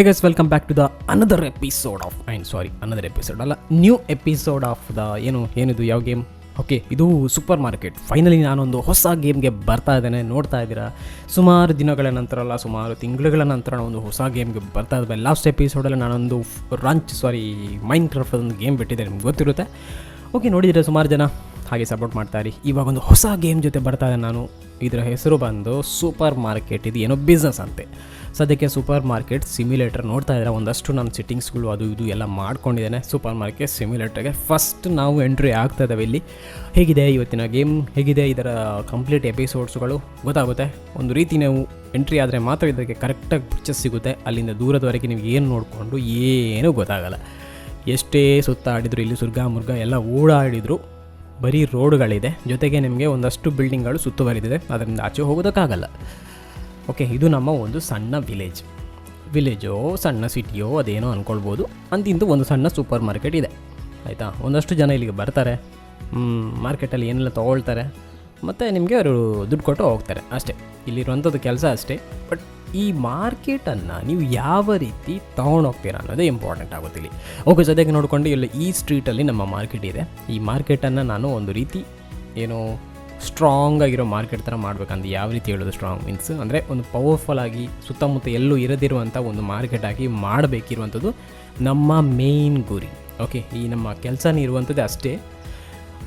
Hey welcome back to the another episode of and sorry another episode ಅಲ್ಲ new episode of the ಏನು, ಏನಿದು, ಯಾವ game okay ಇದು supermarket finally ನಾನೊಂದು ಹೊಸ ಗೇಮ್ಗೆ ಬರ್ತಾ ಇದ್ದೇನೆ, ನೋಡ್ತಾ ಇದ್ದೀರಾ? ಸುಮಾರು ದಿನಗಳ ನಂತರ ಅಲ್ಲ, ಸುಮಾರು ತಿಂಗಳುಗಳ ನಂತರ ಒಂದು ಹೊಸ ಗೇಮ್ಗೆ ಬರ್ತಾ ಇದ್ದೆ ಲಾಸ್ಟ್ ಎಪಿಸೋಡಲ್ಲಿ ನಾನೊಂದು ರಂಚ್ ಸಾರಿ ಮೈಂಡ್ ಕ್ರಾಫ್ಟ್ ಒಂದು ಗೇಮ್ ಬಿಟ್ಟಿದೆ ನಿಮ್ಗೆ ಗೊತ್ತಿರುತ್ತೆ. ಓಕೆ ನೋಡಿದರೆ ಸುಮಾರು ಜನ ಹಾಗೆ ಸಪೋರ್ಟ್ ಮಾಡ್ತಾರೆ ಇವಾಗ ಒಂದು ಹೊಸ ಗೇಮ್ ಜೊತೆ ಬರ್ತಾ ಇದ್ದೆ ನಾನು. ಇದರ ಹೆಸರು ಬಂದು ಸೂಪರ್ ಮಾರ್ಕೆಟ್ ಇದು ಏನೋ ಬಿಸ್ನೆಸ್ ಅಂತೆ. ಸದ್ಯಕ್ಕೆ ಸೂಪರ್ ಮಾರ್ಕೆಟ್ ಸಿಮ್ಯುಲೇಟರ್ ನೋಡ್ತಾ ಇದ್ದಾರೆ ಒಂದಷ್ಟು ನಾನು ಸಿಟ್ಟಿಂಗ್ಸ್ಗಳು ಅದು ಇದು ಎಲ್ಲ ಮಾಡ್ಕೊಂಡಿದ್ದೇನೆ. ಸೂಪರ್ ಮಾರ್ಕೆಟ್ ಸಿಮ್ಯುಲೇಟರ್ಗೆ ಫಸ್ಟ್ ನಾವು ಎಂಟ್ರಿ ಆಗ್ತಾ ಇದ್ದಾವೆ ಇಲ್ಲಿ. ಹೇಗಿದೆ ಇವತ್ತಿನ ಗೇಮ್? ಹೇಗಿದೆ ಇದರ ಕಂಪ್ಲೀಟ್ ಎಪಿಸೋಡ್ಸ್ಗಳು? ಗೊತ್ತಾಗುತ್ತೆ. ಒಂದು ರೀತಿ ನಾವು ಎಂಟ್ರಿ ಆದರೆ ಮಾತ್ರ ಇದಕ್ಕೆ ಕರೆಕ್ಟಾಗಿ ಪಿಕ್ಚರ್ಸ್ ಸಿಗುತ್ತೆ. ಅಲ್ಲಿಂದ ದೂರದವರೆಗೆ ನೀವು ಏನು ನೋಡಿಕೊಂಡು ಏನೂ ಗೊತ್ತಾಗಲ್ಲ. ಎಷ್ಟೇ ಸುತ್ತಾಡಿದ್ರು ಇಲ್ಲಿ ಸುರ್ಗಾ, ಮುರ್ಗ ಎಲ್ಲ ಓಡಾಡಿದ್ರು. ಬರೀ ರೋಡ್ಗಳಿದೆ. ಜೊತೆಗೆ ನಿಮಗೆ ಒಂದಷ್ಟು ಬಿಲ್ಡಿಂಗ್ಗಳು ಸುತ್ತುವರಿದಿದೆ. ಅದರಿಂದ ಆಚೆ ಹೋಗೋದಕ್ಕಾಗಲ್ಲ. ಓಕೆ ಇದು ನಮ್ಮ ಒಂದು ಸಣ್ಣ ವಿಲೇಜ್ ವಿಲೇಜೋ ಸಣ್ಣ ಸಿಟಿಯೋ ಅದೇನೋ ಅಂದ್ಕೊಳ್ಬೋದು ಅಂತಿಂದು ಒಂದು ಸಣ್ಣ ಸೂಪರ್ ಮಾರ್ಕೆಟ್ ಇದೆ. ಆಯಿತಾ? ಒಂದಷ್ಟು ಜನ ಇಲ್ಲಿಗೆ ಬರ್ತಾರೆ. ಮಾರ್ಕೆಟಲ್ಲಿ ಏನೆಲ್ಲ ತೊಗೊಳ್ತಾರೆ. ಮತ್ತು ನಿಮಗೆ ಅವರು ದುಡ್ಡು ಕೊಟ್ಟು ಹೋಗ್ತಾರೆ ಅಷ್ಟೇ. ಇಲ್ಲಿರುವಂಥದ್ದು ಕೆಲಸ ಅಷ್ಟೇ. ಬಟ್ ಈ ಮಾರ್ಕೆಟನ್ನು ನೀವು ಯಾವ ರೀತಿ ತೊಗೊಂಡೋಗ್ತೀರಾ ಅನ್ನೋದೇ ಇಂಪಾರ್ಟೆಂಟ್ ಆಗುತ್ತೆ ಇಲ್ಲಿ. ಓಕೆ ಜೊತೆಗೆ ನೋಡಿಕೊಂಡು ಇಲ್ಲಿ ಈ ಸ್ಟ್ರೀಟಲ್ಲಿ ನಮ್ಮ ಮಾರ್ಕೆಟ್ ಇದೆ. ಈ ಮಾರ್ಕೆಟನ್ನು ನಾನು ಒಂದು ರೀತಿ ಏನು ಸ್ಟ್ರಾಂಗ್ ಆಗಿರೋ ಮಾರ್ಕೆಟ್ ಥರ ಮಾಡ್ಬೇಕಂತ ಯಾವ ರೀತಿ ಹೇಳೋದು ಸ್ಟ್ರಾಂಗ್ ಮೀನ್ಸ್ ಅಂದರೆ ಒಂದು ಪವರ್ಫುಲ್ ಆಗಿ ಸುತ್ತಮುತ್ತ ಎಲ್ಲೂ ಇರದಿರುವಂಥ ಒಂದು ಮಾರ್ಕೆಟ್ ಆಗಿ ಮಾಡಬೇಕಿರುವಂಥದ್ದು ನಮ್ಮ ಮೇಯ್ನ್ ಗುರಿ. ಓಕೆ ಈ ನಮ್ಮ ಕೆಲಸನೇ ಇರುವಂಥದ್ದೇ ಅಷ್ಟೇ.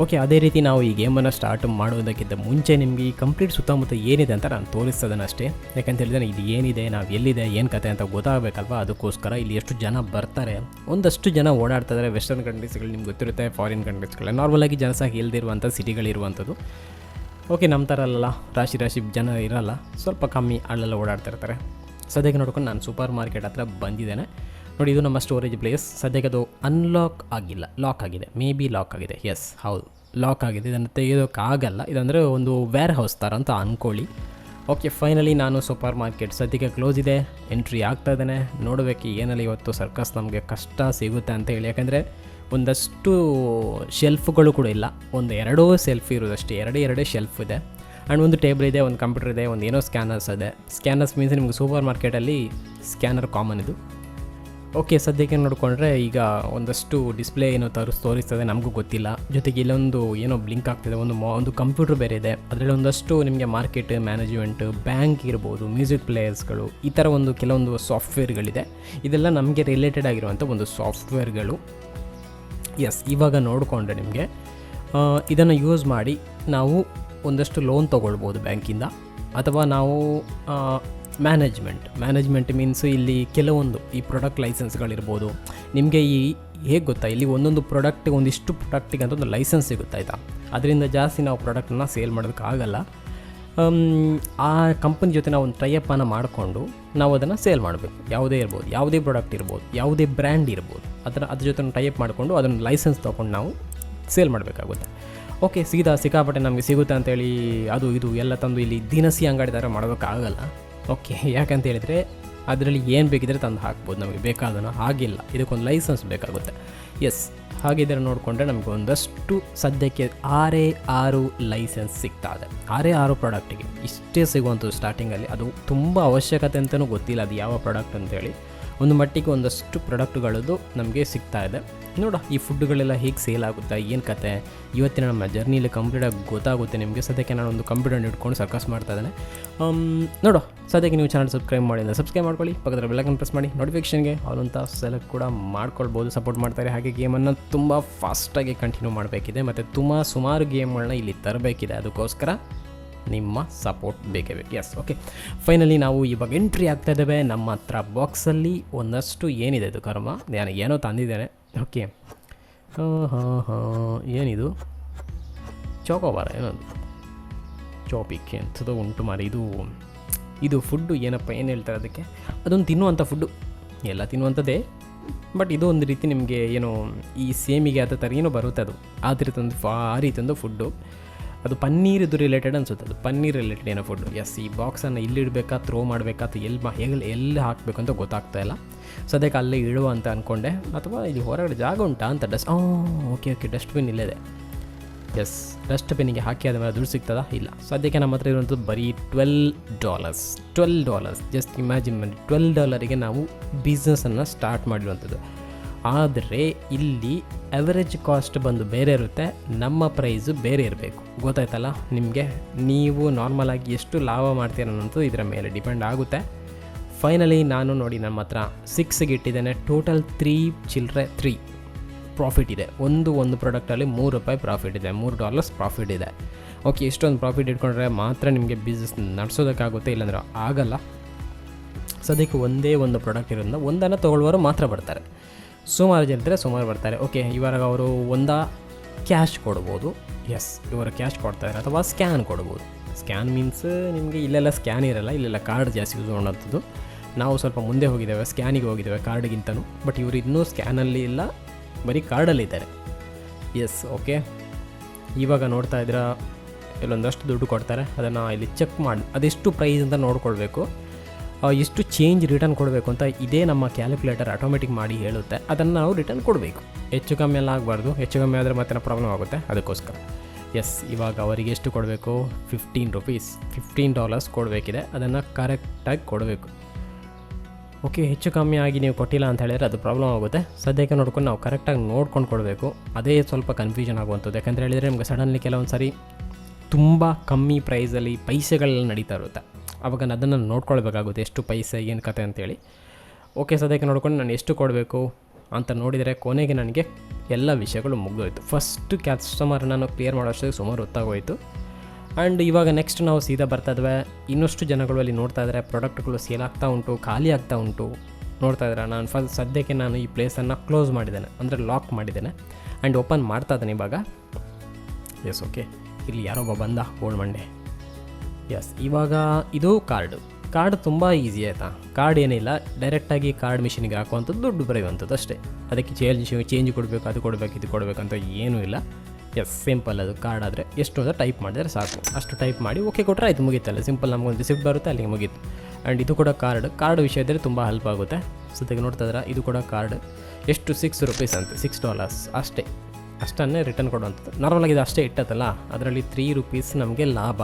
ಓಕೆ ಅದೇ ರೀತಿ ನಾವು ಈ ಗೇಮನ್ನು ಸ್ಟಾರ್ಟ್ ಮಾಡೋದಕ್ಕಿಂತ ಮುಂಚೆ ನಿಮಗೆ ಈ ಕಂಪ್ಲೀಟ್ ಸುತ್ತಮುತ್ತ ಏನಿದೆ ಅಂತ ನಾನು ತೋರಿಸ್ತದನ್ನು ಅಷ್ಟೇ. ಯಾಕಂತ ಹೇಳಿದ್ರೆ ಇದು ಏನಿದೆ, ನಾವು ಎಲ್ಲಿದೆ, ಏನು ಕತೆ ಅಂತ ಗೊತ್ತಾಗಬೇಕಲ್ವ? ಅದಕ್ಕೋಸ್ಕರ ಇಲ್ಲಿ ಎಷ್ಟು ಜನ ಬರ್ತಾರೆ? ಒಂದಷ್ಟು ಜನ ಓಡಾಡ್ತಾ ಇದ್ದಾರೆ ವೆಸ್ಟರ್ನ್ ಕಂಟ್ರೀಸ್ಗಳು ನಿಮ್ಗೆ ಗೊತ್ತಿರುತ್ತೆ ಫಾರಿನ್ ಕಂಟ್ರೀಸ್ಗಳು ನಾರ್ಮಲಾಗಿ ಜನಸಾಗಿ ಇಲ್ದಿರುವಂಥ ಸಿಟಿಗಳಿರುವಂಥದ್ದು ಓಕೆ ನಮ್ಮ ಥರ ಅಲ್ಲ ರಾಶಿ ರಾಶಿ ಜನ ಇರಲ್ಲ. ಸ್ವಲ್ಪ ಕಮ್ಮಿ ಅಲ್ಲೆಲ್ಲ ಓಡಾಡ್ತಾ ಇರ್ತಾರೆ. ಸದ್ಯಕ್ಕೆ ನೋಡ್ಕೊಂಡು ನಾನು ಸೂಪರ್ ಮಾರ್ಕೆಟ್ ಹತ್ರ ಬಂದಿದ್ದೇನೆ. ನೋಡಿ, ಇದು ನಮ್ಮ ಸ್ಟೋರೇಜ್ ಪ್ಲೇಸ್ ಸದ್ಯಕ್ಕೆ ಅದು ಅನ್ಲಾಕ್ ಆಗಿಲ್ಲ. ಲಾಕ್ ಆಗಿದೆ. ಮೇ ಬಿ ಲಾಕ್ ಆಗಿದೆ. ಎಸ್ ಹೌದು. ಲಾಕ್ ಆಗಿದೆ. ಇದನ್ನು ತೆಗೆಯೋಕ್ಕಾಗಲ್ಲ ಇದಂದರೆ ಒಂದು ವೇರ್ ಹೌಸ್ ಥರ ಅಂತ ಅಂದ್ಕೊಳ್ಳಿ ಓಕೆ ಫೈನಲಿ ನಾನು ಸೂಪರ್ ಮಾರ್ಕೆಟ್ ಸದ್ಯಕ್ಕೆ ಕ್ಲೋಸ್ ಇದೆ. ಎಂಟ್ರಿ ಆಗ್ತಾ ಇದ್ದಾನೆ. ನೋಡಬೇಕು ಏನಲ್ಲಿ ಇವತ್ತು ಸರ್ಕಸ್ ನಮಗೆ ಕಷ್ಟ ಸಿಗುತ್ತೆ ಅಂತ ಹೇಳಿ. ಯಾಕಂದರೆ ಒಂದಷ್ಟು ಶೆಲ್ಫ್ಗಳು ಕೂಡ ಇಲ್ಲ. ಒಂದು ಎರಡೂ ಸೆಲ್ಫ್ ಇರೋದಷ್ಟೇ ಎರಡೇ ಎರಡೇ ಶೆಲ್ಫ್ ಇದೆ. ಆ್ಯಂಡ್ ಒಂದು ಟೇಬಲ್ ಇದೆ, ಒಂದು ಕಂಪ್ಯೂಟರ್ ಇದೆ, ಒಂದು ಏನೋ ಸ್ಕ್ಯಾನರ್ಸ್ ಇದೆ. ಸ್ಕ್ಯಾನರ್ಸ್ ಮೀನ್ಸ್ ನಿಮಗೆ ಸೂಪರ್ ಮಾರ್ಕೆಟಲ್ಲಿ ಸ್ಕ್ಯಾನರ್ ಕಾಮನ್ ಇದು. ಓಕೆ ಸದ್ಯಕ್ಕೆ ನೋಡಿಕೊಂಡ್ರೆ ಈಗ ಒಂದಷ್ಟು ಡಿಸ್ಪ್ಲೇ ಏನೋ ತೋರಿಸ್, ತೋರಿಸ್ತದೆ, ನಮಗೂ ಗೊತ್ತಿಲ್ಲ. ಜೊತೆಗೆ ಇಲ್ಲೊಂದು ಏನೋ ಬ್ಲಿಂಕ್ ಆಗ್ತಿದೆ, ಒಂದು ಒಂದು ಕಂಪ್ಯೂಟರ್ ಬೇರೆ ಇದೆ. ಅದರಲ್ಲಿ ಒಂದಷ್ಟು ನಿಮಗೆ ಮಾರ್ಕೆಟ್ ಮ್ಯಾನೇಜ್ಮೆಂಟ್ ಬ್ಯಾಂಕ್ ಇರ್ಬೋದು ಮ್ಯೂಸಿಕ್ ಪ್ಲೇಯರ್ಸ್ಗಳು ಈ ಥರ ಒಂದು ಕೆಲವೊಂದು ಸಾಫ್ಟ್ವೇರ್ಗಳಿದೆ ಇದೆಲ್ಲ ನಮಗೆ ರಿಲೇಟೆಡ್ ಆಗಿರುವಂಥ ಒಂದು ಸಾಫ್ಟ್ವೇರ್ಗಳು ಎಸ್ ಇವಾಗ ನೋಡಿಕೊಂಡೆ ನಿಮಗೆ. ಇದನ್ನು ಯೂಸ್ ಮಾಡಿ ನಾವು ಒಂದಷ್ಟು ಲೋನ್ ತೊಗೊಳ್ಬೋದು ಬ್ಯಾಂಕಿಂದ. ಅಥವಾ ನಾವು ಮ್ಯಾನೇಜ್ಮೆಂಟ್ ಮ್ಯಾನೇಜ್ಮೆಂಟ್ ಮೀನ್ಸ್ ಇಲ್ಲಿ ಕೆಲವೊಂದು ಈ ಪ್ರಾಡಕ್ಟ್ ಲೈಸೆನ್ಸ್ಗಳಿರ್ಬೋದು ನಿಮಗೆ ಈ ಹೇಗೆ ಗೊತ್ತಾ? ಇಲ್ಲಿ ಒಂದೊಂದು ಪ್ರಾಡಕ್ಟಿಗೆ ಒಂದಿಷ್ಟು ಪ್ರಾಡಕ್ಟಿಗೆ ಅಂತ ಒಂದು ಲೈಸೆನ್ಸ್ ಸಿಗುತ್ತೆ ಆಯಿತಾ? ಅದರಿಂದ ಜಾಸ್ತಿ ನಾವು ಪ್ರಾಡಕ್ಟನ್ನ ಸೇಲ್ ಮಾಡೋದಕ್ಕಾಗಲ್ಲ. ಆ ಕಂಪನಿ ಜೊತೆ ನಾವು ಒಂದು ಟೈಅಪ್ಪನ್ನು ಮಾಡಿಕೊಂಡು ನಾವು ಅದನ್ನು ಸೇಲ್ ಮಾಡಬೇಕು. ಯಾವುದೇ ಇರ್ಬೋದು, ಯಾವುದೇ ಪ್ರಾಡಕ್ಟ್ ಇರ್ಬೋದು, ಯಾವುದೇ ಬ್ರ್ಯಾಂಡ್ ಇರ್ಬೋದು, ಅದರ, ಅದ್ರ ಜೊತೆ ಟೈಅಪ್ ಮಾಡಿಕೊಂಡು ಅದನ್ನು ಲೈಸೆನ್ಸ್ ತೊಗೊಂಡು ನಾವು ಸೇಲ್ ಮಾಡಬೇಕಾಗುತ್ತೆ. ಓಕೆ ಸೀದಾ ಸಿಕ್ಕಾಪಟ್ಟೆ ನಮಗೆ ಸಿಗುತ್ತೆ ಅಂತೇಳಿ ಅದು ಇದು ಎಲ್ಲ ತಂದು ಇಲ್ಲಿ ದಿನಸಿ ಅಂಗಡಿ ಥರ ಓಕೆ ಯಾಕಂತ ಹೇಳಿದರೆ ಅದರಲ್ಲಿ ಏನು ಬೇಕಿದ್ರೆ ತಂದು ಹಾಕ್ಬೋದು. ನಮಗೆ ಬೇಕಾದನೋ ಹಾಗಿಲ್ಲ. ಇದಕ್ಕೊಂದು ಲೈಸೆನ್ಸ್ ಬೇಕಾಗುತ್ತೆ. ಎಸ್ ಹಾಗಿದ್ರೆ ನೋಡಿಕೊಂಡ್ರೆ ನಮಗೆ ಒಂದಷ್ಟು ಸದ್ಯಕ್ಕೆ ಆರೇ ಆರು ಲೈಸೆನ್ಸ್ ಸಿಗ್ತಾ ಇದೆ. ಆರೇ ಆರು ಪ್ರಾಡಕ್ಟಿಗೆ ಇಷ್ಟೇ ಸಿಗುವಂಥದ್ದು ಸ್ಟಾರ್ಟಿಂಗಲ್ಲಿ ಅದು ತುಂಬ ಅವಶ್ಯಕತೆ ಅಂತಲೂ ಗೊತ್ತಿಲ್ಲ. ಅದು ಯಾವ ಪ್ರಾಡಕ್ಟ್ ಅಂತೇಳಿ. ಒಂದು ಮಟ್ಟಿಗೆ ಒಂದಷ್ಟು ಪ್ರಾಡಕ್ಟ್ಗಳದ್ದು ನಮಗೆ ಸಿಗ್ತಾ ಇದೆ. ನೋಡ, ಈ ಫುಡ್ಗಳೆಲ್ಲ ಹೇಗೆ ಸೇಲ್ ಆಗುತ್ತಾ, ಏನು ಕತೆ? ಇವತ್ತಿನ ನಮ್ಮ ಜರ್ನಿಲಿ ಕಂಪ್ಲೀಟಾಗಿ ಗೊತ್ತಾಗುತ್ತೆ ನಿಮಗೆ. ಸದ್ಯಕ್ಕೆ ನಾನು ಒಂದು ಕಂಪ್ಯೂಟರ್ ಇಟ್ಕೊಂಡು ಸರ್ಕಸ್ ಮಾಡ್ತಾ ಇದ್ದೇನೆ. ನೋಡು, ಸದ್ಯಕ್ಕೆ ನೀವು ಚಾನಲ್ ಸಬ್ಸ್ಕ್ರೈಬ್ ಮಾಡಿಲ್ಲ ಸಬ್ಸ್ಕ್ರೈಬ್ ಮಾಡ್ಕೊಳ್ಳಿ. ಪಕ್ಕದ ಬೆಲ್ಲಕನ್ ಪ್ರೆಸ್ ಮಾಡಿ. ನೋಟಿಫಿಕೇಷನ್ಗೆ ಅವರಂಥ ಸೆಲೆಕ್ಟ್ ಕೂಡ ಮಾಡ್ಕೊಳ್ಬೋದು ಸಪೋರ್ಟ್ ಮಾಡ್ತಾರೆ. ಹಾಗೆ ಗೇಮನ್ನು ತುಂಬ ಫಾಸ್ಟಾಗಿ ಕಂಟಿನ್ಯೂ ಮಾಡಬೇಕಿದೆ. ಮತ್ತು ತುಂಬ ಸುಮಾರು ಗೇಮ್ಗಳನ್ನ ಇಲ್ಲಿ ತರಬೇಕಿದೆ. ಅದಕ್ಕೋಸ್ಕರ ನಿಮ್ಮ ಸಪೋರ್ಟ್ ಬೇಕೇ ಬೇಕು. ಎಸ್ ಓಕೆ ಫೈನಲಿ ನಾವು ಇವಾಗ ಎಂಟ್ರಿ ಆಗ್ತಾ ಇದ್ದೇವೆ ನಮ್ಮ ಹತ್ರ ಬಾಕ್ಸಲ್ಲಿ ಒಂದಷ್ಟು ಏನಿದೆ ಇದು ಕರ್ಮ? ನಾನು ಏನೋ ತಂದಿದ್ದೇನೆ. ಓಕೆ ಹಾಂ ಹಾಂ ಹಾಂ ಏನಿದು ಚೌಕೋಬಾರ ಏನದು? ಚೌಪಿಕೆ ಅಂಥದ್ದು ಉಂಟು ಮಾರಿ ಇದು ಇದು ಫುಡ್ಡು ಏನಪ್ಪ, ಏನು ಹೇಳ್ತಾರೆ ಅದಕ್ಕೆ? ಅದೊಂದು ತಿನ್ನುವಂಥ ಫುಡ್ಡು ಎಲ್ಲ ತಿನ್ನುವಂಥದ್ದೇ ಬಟ್ ಇದು ಒಂದು ರೀತಿ ನಿಮಗೆ, ಏನು, ಈ ಸೇಮಿಗೆ ಆದ ಥರ ಏನೋ ಬರುತ್ತೆ ಅದು. ಆ ರೀತಿ ಒಂದು, ಆ ರೀತಿಯೊಂದು ಫುಡ್ಡು ಅದು ಪನ್ನೀರ್ ಇದು ರಿಲೇಟೆಡ್ ಅನ್ಸುತ್ತೆ. ಅದು ಪನ್ನೀರ್ ರಿಲೇಟೆಡ್ ಏನೋ ಫುಡ್ ಎಸ್ ಈ ಬಾಕ್ಸನ್ನು ಇಲ್ಲಿಡಬೇಕಾ ಥ್ರೋ ಮಾಡಬೇಕಾ ಅಥವಾ ಎಲ್ಲಿ ಎಲ್ಲಿ ಎಲ್ಲಿ ಹಾಕಬೇಕು ಅಂತ ಗೊತ್ತಾಗ್ತಾ ಇಲ್ಲ. ಸದ್ಯಕ್ಕೆ ಅಲ್ಲೇ ಇಳುವ ಅಂತ ಅಂದ್ಕೊಂಡೆ ಅಥವಾ ಇಲ್ಲಿ ಹೊರಗಡೆ ಜಾಗ ಉಂಟಾ ಅಂತ ಡಸ್ಟ್ ಓಕೆ ಓಕೆ ಡಸ್ಟ್ಬಿನ್ ಇಲ್ಲದೆ ಎಸ್ ಡಸ್ಟ್ಬಿನ್ನಿಗೆ ಹಾಕಿ ಅದ ಮೇಲೆ ದುಡ್ಡು ಸಿಗ್ತದಾ? ಇಲ್ಲ. ಸದ್ಯಕ್ಕೆ ನಮ್ಮ ಹತ್ರ ಇರುವಂಥದ್ದು ಬರೀ twelve dollars twelve dollars just imagine ಮಾಡಿ ಟ್ವೆಲ್ ಡಾಲರಿಗೆ ನಾವು ಬಿಸ್ನೆಸ್ಸನ್ನು ಸ್ಟಾರ್ಟ್ ಮಾಡಿರುವಂಥದ್ದು. ಆದರೆ ಇಲ್ಲಿ ಅವರೇಜ್ ಕಾಸ್ಟ್ ಬಂದು ಬೇರೆ ಇರುತ್ತೆ, ನಮ್ಮ ಪ್ರೈಸು ಬೇರೆ ಇರಬೇಕು. ಗೊತ್ತಾಯ್ತಲ್ಲ? ನಿಮಗೆ? ನೀವು ನಾರ್ಮಲಾಗಿ ಎಷ್ಟು ಲಾಭ ಮಾಡ್ತೀರ ಅನ್ನೋದು ಇದರ ಮೇಲೆ ಡಿಪೆಂಡ್ ಆಗುತ್ತೆ. ಫೈನಲಿ ನಾನು ನೋಡಿ ನಮ್ಮ ಹತ್ರ ಸಿಕ್ಸ್ಗೆ ಇಟ್ಟಿದ್ದೇನೆ ಟೋಟಲ್ ತ್ರೀ ಚಿಲ್ಲರೆ ತ್ರೀ ಪ್ರಾಫಿಟ್ ಇದೆ. ಒಂದು ಒಂದು ಪ್ರಾಡಕ್ಟಲ್ಲಿ ಮೂರು ರೂಪಾಯಿ ಪ್ರಾಫಿಟ್ ಇದೆ, ಮೂರು ಡಾಲರ್ಸ್ ಪ್ರಾಫಿಟ್ ಇದೆ. ಓಕೆ ಇಷ್ಟೊಂದು ಪ್ರಾಫಿಟ್ ಇಟ್ಕೊಂಡ್ರೆ ಮಾತ್ರ ನಿಮಗೆ ಬಿಸ್ನೆಸ್ ನಡೆಸೋದಕ್ಕಾಗುತ್ತೆ, ಇಲ್ಲಾಂದ್ರೆ ಆಗಲ್ಲ. ಸದ್ಯಕ್ಕೆ ಒಂದೇ ಒಂದು ಪ್ರಾಡಕ್ಟ್ ಇರೋದ್ರಿಂದ ಒಂದನ್ನು ತೊಗೊಳ್ಳುವರು ಮಾತ್ರ ಬರ್ತಾರೆ. ಸುಮಾರು ಜನ ಇದ್ದರೆ ಸುಮಾರು ಬರ್ತಾರೆ. ಓಕೆ ಇವಾಗ ಅವರು ಒಂದ ಕ್ಯಾಶ್ ಕೊಡ್ಬೋದು. ಎಸ್ ಇವರು ಕ್ಯಾಶ್ ಕೊಡ್ತಾರೆ ಅಥವಾ ಸ್ಕ್ಯಾನ್ ಕೊಡ್ಬೋದು. ಸ್ಕ್ಯಾನ್ ಮೀನ್ಸ್ ನಿಮಗೆ ಇಲ್ಲೆಲ್ಲ ಸ್ಕ್ಯಾನ್ ಇರಲ್ಲ, ಇಲ್ಲೆಲ್ಲ ಕಾರ್ಡ್ ಜಾಸ್ತಿ ಯೂಸ್ ಮಾಡೋಂಥದ್ದು. ನಾವು ಸ್ವಲ್ಪ ಮುಂದೆ ಹೋಗಿದ್ದೇವೆ ಸ್ಕ್ಯಾನಿಗೆ ಹೋಗಿದ್ದೇವೆ ಕಾರ್ಡ್ಗಿಂತನೂ ಬಟ್ ಇವರು ಇನ್ನೂ ಸ್ಕ್ಯಾನಲ್ಲಿ ಇಲ್ಲ, ಬರೀ ಕಾರ್ಡಲ್ಲಿದ್ದಾರೆ ಎಸ್ ಓಕೆ ಇವಾಗ ನೋಡ್ತಾ ಇದ್ದೀರಾ, ಇಲ್ಲೊಂದಷ್ಟು ದುಡ್ಡು ಕೊಡ್ತಾರೆ. ಅದನ್ನು ಇಲ್ಲಿ ಚೆಕ್ ಮಾಡಿ, ಅದೆಷ್ಟು ಪ್ರೈಸ್ ಅಂತ ನೋಡ್ಕೊಳ್ಬೇಕು. ಎಷ್ಟು ಚೇಂಜ್ ರಿಟರ್ನ್ ಕೊಡಬೇಕು ಅಂತ ಇದೇ ನಮ್ಮ ಕ್ಯಾಲ್ಕುಲೇಟರ್ ಆಟೋಮೆಟಿಕ್ ಮಾಡಿ ಹೇಳುತ್ತೆ. ಅದನ್ನು ನಾವು ರಿಟರ್ನ್ ಕೊಡಬೇಕು. ಹೆಚ್ಚು ಕಮ್ಮಿ ಎಲ್ಲ ಆಗಬಾರ್ದು. ಹೆಚ್ಚು ಕಮ್ಮಿ ಆದರೆ ಮತ್ತೆ ಪ್ರಾಬ್ಲಮ್ ಆಗುತ್ತೆ. ಅದಕ್ಕೋಸ್ಕರ. ಎಸ್ ಇವಾಗ ಅವರಿಗೆ ಎಷ್ಟು ಕೊಡಬೇಕು? ಫಿಫ್ಟೀನ್ ರುಪೀಸ್ ಫಿಫ್ಟೀನ್ ಡಾಲರ್ಸ್ ಕೊಡಬೇಕಿದೆ. ಅದನ್ನು ಕರೆಕ್ಟಾಗಿ ಕೊಡಬೇಕು. ಓಕೆ ಹೆಚ್ಚು ಕಮ್ಮಿ ಆಗಿ ನೀವು ಕೊಟ್ಟಿಲ್ಲ ಅಂತ ಹೇಳಿದರೆ ಅದು ಪ್ರಾಬ್ಲಮ್ ಆಗುತ್ತೆ. ಸದ್ಯಕ್ಕೆ ನೋಡ್ಕೊಂಡು ನಾವು ಕರೆಕ್ಟಾಗಿ ನೋಡ್ಕೊಂಡು ಕೊಡಬೇಕು. ಅದೇ ಸ್ವಲ್ಪ ಕನ್ಫ್ಯೂಷನ್ ಆಗುವಂಥದ್ದು. ಯಾಕಂದರೆ ಹೇಳಿದರೆ ನಿಮಗೆ ಸಡನ್ಲಿ ಕೆಲವೊಂದು ಸಾರಿ ತುಂಬ ಕಮ್ಮಿ ಪ್ರೈಸಲ್ಲಿ ಪೈಸೆಗಳೆಲ್ಲ ನಡೀತಾ ಇರುತ್ತೆ. ಅವಾಗ ನಾನು ಅದನ್ನು ನೋಡ್ಕೊಳ್ಬೇಕಾಗುತ್ತೆ, ಎಷ್ಟು ಪೈಸೆ, ಏನು ಕತೆ ಅಂತೇಳಿ. ಓಕೆ, ಸದ್ಯಕ್ಕೆ ನೋಡ್ಕೊಂಡು ನಾನು ಎಷ್ಟು ಕೊಡಬೇಕು ಅಂತ ನೋಡಿದರೆ ಕೊನೆಗೆ ನನಗೆ ಎಲ್ಲ ವಿಷಯಗಳು ಮುಗಿದೋಯ್ತು. ಫಸ್ಟ್ ಕ್ಯಾಸ್ಟಮರ್ ನಾನು ಕ್ಲಿಯರ್ ಮಾಡೋಷ್ಟಕ್ಕೆ ಸುಮಾರು ಹೊತ್ತಾಗೋಯ್ತು. ಆ್ಯಂಡ್ ಇವಾಗ ನೆಕ್ಸ್ಟ್ ನಾವು ಸೀದಾ ಬರ್ತಾ ಇದ್ವಿ. ಇನ್ನಷ್ಟು ಜನಗಳು ಅಲ್ಲಿ ನೋಡ್ತಾ ಇದ್ದಾರೆ. ಪ್ರಾಡಕ್ಟ್ಗಳು ಸೇಲ್ ಆಗ್ತಾ ಉಂಟು, ಖಾಲಿ ಆಗ್ತಾ ಉಂಟು. ನೋಡ್ತಾ ಇದ್ದಾರೆ? ನಾನು ಫಸ್ಟ್ ಸದ್ಯಕ್ಕೆ ನಾನು ಈ ಪ್ಲೇಸನ್ನು ಕ್ಲೋಸ್ ಮಾಡಿದ್ದೇನೆ. ಅಂದರೆ ಲಾಕ್ ಮಾಡಿದ್ದೇನೆ. ಆ್ಯಂಡ್ ಓಪನ್ ಮಾಡ್ತಾ ಇದ್ದೇನೆ ಇವಾಗ. ಎಸ್ ಓಕೆ ಇಲ್ಲಿ ಯಾರೊಬ್ಬ ಬಂದ ಓಲ್ಡ್ ಮಂಡೆ ಎಸ್ ಇವಾಗ ಇದು ಕಾರ್ಡು ಕಾರ್ಡ್ ತುಂಬ ಈಸಿ ಆಯಿತಾ? ಕಾರ್ಡ್ ಏನಿಲ್ಲ ಡೈರೆಕ್ಟಾಗಿ ಕಾರ್ಡ್ ಮಿಷಿನಿಗೆ ಹಾಕುವಂಥದ್ದು, ದುಡ್ಡು ಬರೆಯುವಂಥದ್ದು ಅಷ್ಟೇ. ಅದಕ್ಕೆ ಚೇಂಜ್ ಚೇಂಜ್ ಕೊಡಬೇಕು, ಅದು ಕೊಡಬೇಕು, ಇದು ಕೊಡಬೇಕಂತ ಏನೂ ಇಲ್ಲ. ಎಸ್ ಸಿಂಪಲ್ ಅದು. ಕಾರ್ಡ್ ಆದರೆ ಎಷ್ಟು ಅಂತ ಟೈಪ್ ಮಾಡಿದರೆ ಸಾಕು. ಅಷ್ಟು ಟೈಪ್ ಮಾಡಿ ಓಕೆ ಕೊಟ್ಟರೆ ಆಯ್ತು ಮುಗೀತಲ್ಲ ಸಿಂಪಲ್ ನಮಗೊಂದು ಸಿಫ್ಟ್ ಬರುತ್ತೆ, ಅಲ್ಲಿಗೆ ಮುಗೀತು. ಆ್ಯಂಡ್ ಇದು ಕೂಡ ಕಾರ್ಡ್ ಕಾರ್ಡ್ ವಿಷಯದಲ್ಲಿ ತುಂಬ ಹೆಲ್ಪ್ ಆಗುತ್ತೆ. ಸೊತೆಗೆ ನೋಡ್ತಾ ಇದ್ರೆ ಇದು ಕೂಡ ಕಾರ್ಡ್ ಎಷ್ಟು? ಸಿಕ್ಸ್ ರುಪೀಸ್ ಅಂತೆ. ಸಿಕ್ಸ್ ಡಾಲರ್ಸ್ ಅಷ್ಟೇ. ಅಷ್ಟನ್ನೇ ರಿಟರ್ನ್ ಕೊಡುವಂಥದ್ದು. ನಾರ್ಮಲಾಗಿ ಇದು ಅಷ್ಟೇ ಇಟ್ಟತ್ತಲ್ಲ ಅದರಲ್ಲಿ ತ್ರೀ ರುಪೀಸ್ ನಮಗೆ ಲಾಭ.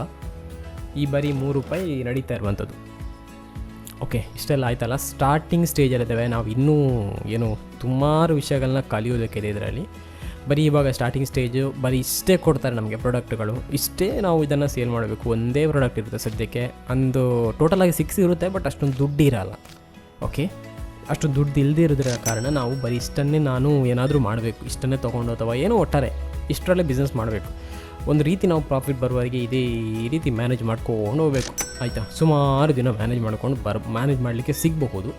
ಈ ಬರೀ ಮೂರು ರೂಪಾಯಿ ನಡೀತಾ ಇರುವಂಥದ್ದು. ಓಕೆ ಇಷ್ಟೆಲ್ಲ ಆಯ್ತಲ್ಲ. ಸ್ಟಾರ್ಟಿಂಗ್ ಸ್ಟೇಜಲ್ಲಿದ್ದೇವೆ ನಾವು ಇನ್ನೂ ಏನು ಸುಮಾರು ವಿಷಯಗಳನ್ನ ಕಲಿಯೋದಕ್ಕಿದೆ ಇದರಲ್ಲಿ. ಬರೀ ಇವಾಗ ಸ್ಟಾರ್ಟಿಂಗ್ ಸ್ಟೇಜು ಬರೀ ಇಷ್ಟೇ ಕೊಡ್ತಾರೆ ನಮಗೆ ಪ್ರಾಡಕ್ಟ್ಗಳು ಇಷ್ಟೇ ನಾವು ಇದನ್ನು ಸೇಲ್ ಮಾಡಬೇಕು. ಒಂದೇ ಪ್ರಾಡಕ್ಟ್ ಇರುತ್ತೆ ಸದ್ಯಕ್ಕೆ. ಅಂದು ಟೋಟಲಾಗಿ ಸಿಕ್ಸ್ ಇರುತ್ತೆ ಬಟ್ ಅಷ್ಟೊಂದು ದುಡ್ಡು ಇರಲ್ಲ. ಓಕೆ ಅಷ್ಟು ದುಡ್ಡು ಇಲ್ಲದೇ ಇರೋದ್ರ ಕಾರಣ ನಾವು ಬರೀ ಇಷ್ಟನ್ನೇ ನಾನು ಏನಾದರೂ ಮಾಡಬೇಕು, ಇಷ್ಟನ್ನೇ ತೊಗೊಂಡು ಅಥವಾ ಏನೋ ಒಟ್ಟಾರೆ ಇಷ್ಟರಲ್ಲೇ ಬಿಸ್ನೆಸ್ ಮಾಡಬೇಕು. ಒಂದು ರೀತಿ ನಾವು ಪ್ರಾಫಿಟ್ ಬರುವವರೆಗೆ ಇದೇ ರೀತಿ ಮ್ಯಾನೇಜ್ ಮಾಡ್ಕೊಂಡು ಹೋಗ್ಬೇಕು. ಆಯಿತಾ? ಸುಮಾರು ದಿನ ಮ್ಯಾನೇಜ್ ಮಾಡ್ಕೊಂಡು ಬರ್ ಮ್ಯಾನೇಜ್ ಮಾಡಲಿಕ್ಕೆ ಸಿಗಬಹುದು.